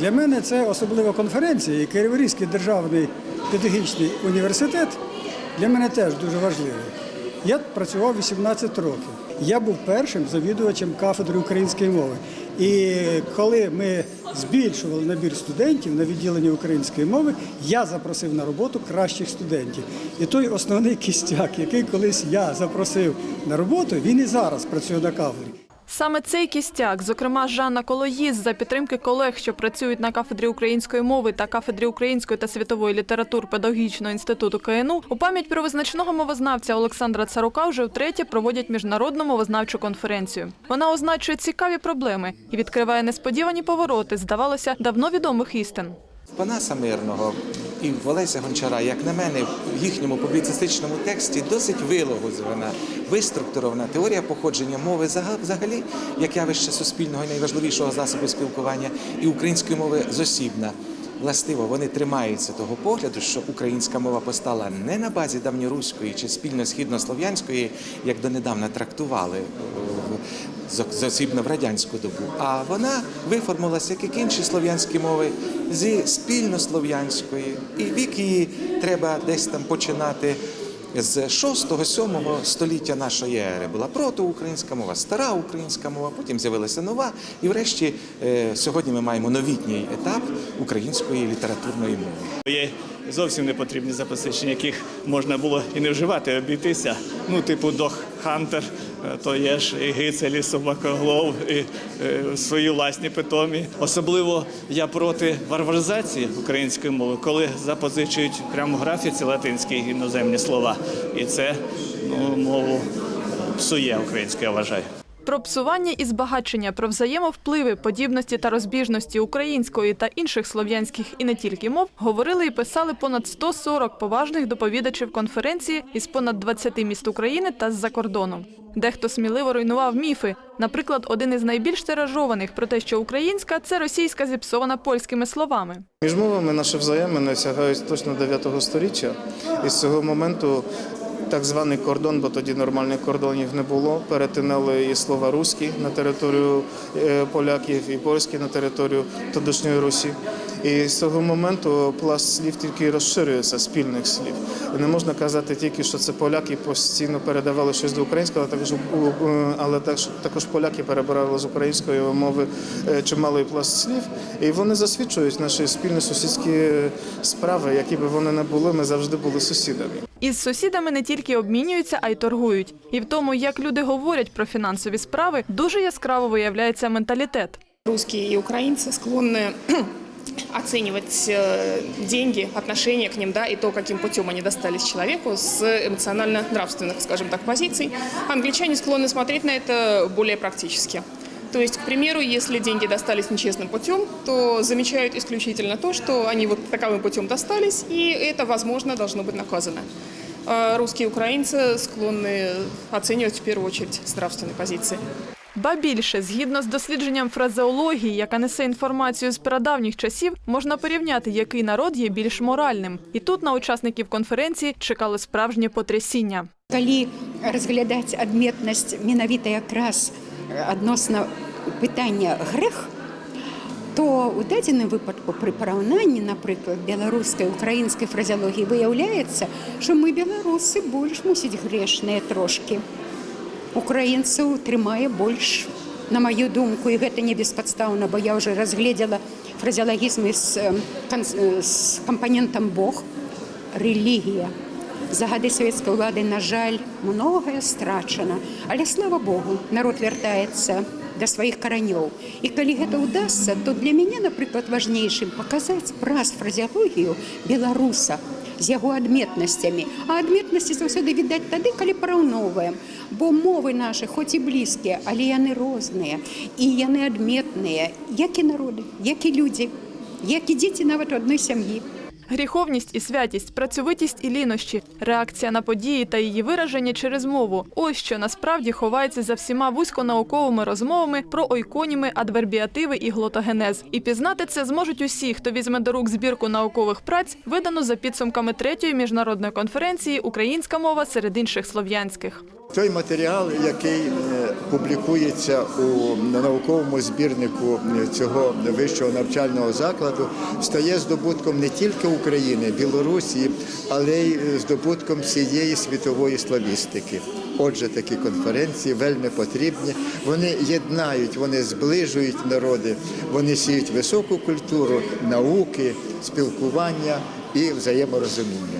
Для мене це особлива конференція і Криворізький державний педагогічний університет для мене теж дуже важливий. Я працював 18 років. Я був першим завідувачем кафедри української мови. І коли ми збільшували набір студентів на відділенні української мови, я запросив на роботу кращих студентів. І той основний кістяк, який колись я запросив на роботу, він і зараз працює на кафедрі. Саме цей кістяк, зокрема Жанна Колоїс, за підтримки колег, що працюють на кафедрі української мови та кафедрі української та світової літератур Педагогічного інституту КНУ, у пам'ять про визначного мовознавця Олександра Царука вже втретє проводять міжнародну мовознавчу конференцію. Вона означує цікаві проблеми і відкриває несподівані повороти, здавалося, давно відомих істин. Панаса Мирного і в Олеся Гончара, як на мене, в їхньому публіцистичному тексті досить вилагоджена, виструктурована теорія походження мови взагалі як явище суспільного і найважливішого засобу спілкування, і української мови зосібна. Властиво, вони тримаються того погляду, що українська мова постала не на базі давньоруської чи спільно східнослов'янської, як донедавна трактували зосібно в радянську добу, а вона виформилася, як і інші слов'янські мови, зі спільнослов'янської. І вік її треба десь там починати з 6-7 століття нашої ери. Була протоукраїнська мова, стара українська мова, потім з'явилася нова. І врешті е, сьогодні ми маємо новітній етап української літературної мови. Є зовсім не потрібні запозичення, яких можна було і не вживати, обійтися. Ну, типу Дох Хантер, е, то є ж і Гицель, і Собакоглов, і е, свої власні питомі. Особливо я проти варваризації української мови, коли запозичують прямо в графіці латинські іноземні слова. І це ну, мову псує українську, я вважаю. Про псування і збагачення, про взаємовпливи, подібності та розбіжності української та інших слов'янських і не тільки мов говорили і писали понад 140 поважних доповідачів конференції із понад 20 міст України та з-за кордону. Дехто сміливо руйнував міфи. Наприклад, один із найбільш тиражованих про те, що українська це російська зіпсована польськими словами. Між мовами наші взаємини сягають точно 9 століття. І з цього моменту так званий кордон, бо тоді нормальних кордонів не було. Перетинали і слова руські на територію е, поляків, і польські на територію тодішньої Русі. І з цього моменту пласт слів тільки розширюється спільних слів. Не можна казати тільки, що це поляки постійно передавали щось до українського, але також, але також, також поляки перебирали з української мови е, чималий пласт слів. І вони засвідчують наші спільні сусідські справи, які би вони не були, ми завжди були сусідами. Із сусідами не тільки обмінюються, а й торгують. І в тому, як люди говорять про фінансові справи, дуже яскраво виявляється менталітет. Русские и украинцы склонны оценивать э, деньги, отношение к ним, да, и то, каким путем они достались человеку с эмоционально-нравственных, скажем так, позиций. Англичане склонны смотреть на это более практически. То есть, к примеру, если деньги достались нечестным путем, то замечают исключительно то, что они вот таковым путем достались, и это, возможно, должно быть наказано. А русские и украинцы склонны оценивать в первую очередь с нравственной позиции. Ба більше, згідно з дослідженням фразеології, яка несе інформацію з прадавніх часів, можна порівняти, який народ є більш моральним. І тут на учасників конференції чекало справжнє потрясіння. калі разглядаць адметнасць менавіта якраз адносна пытання грэх то у дадзеным выпадку пры параўнанні напрыклад беларускай украінскай фразеологіі выяўляецца што мы беларусы больш мусіць грешныя трошки Украінцаў трымае больш на маю думку і гэта не беспадстаўна бо я уже разгледзела фразеалагізмы з, з кампанентам бог. Рэлігія. За гады савецкай улады на жаль многае страчана. Але слава богу народ вяртаецца да сваіх каранёў. І калі гэта ўдасся то для мяне напрыклад важнейшым паказаць праз фразеологію беларуса з яго адметнасцямі а адметнасці заўсёды відаць тады калі параўноўваем бо мовы нашы хоць і блізкія але яны розныя і яны адметныя як і народы як і людзі як і дзеці нават у адной сям'і Гріховність і святість, працьовитість і лінощі, реакція на події та її вираження через мову. Ось що насправді ховається за всіма вузьконауковими розмовами про ойконіми, адвербіативи і глотогенез. І пізнати це зможуть усі, хто візьме до рук збірку наукових праць, видану за підсумками третьої міжнародної конференції Українська мова серед інших слов'янських. Той матеріал, який е, публікується у науковому збірнику е, цього вищого навчального закладу, стає здобутком не тільки України, Білорусі, але й е, здобутком всієї світової славістики. Отже, такі конференції вельми потрібні. Вони єднають, вони зближують народи, вони сіють високу культуру науки, спілкування і взаєморозуміння.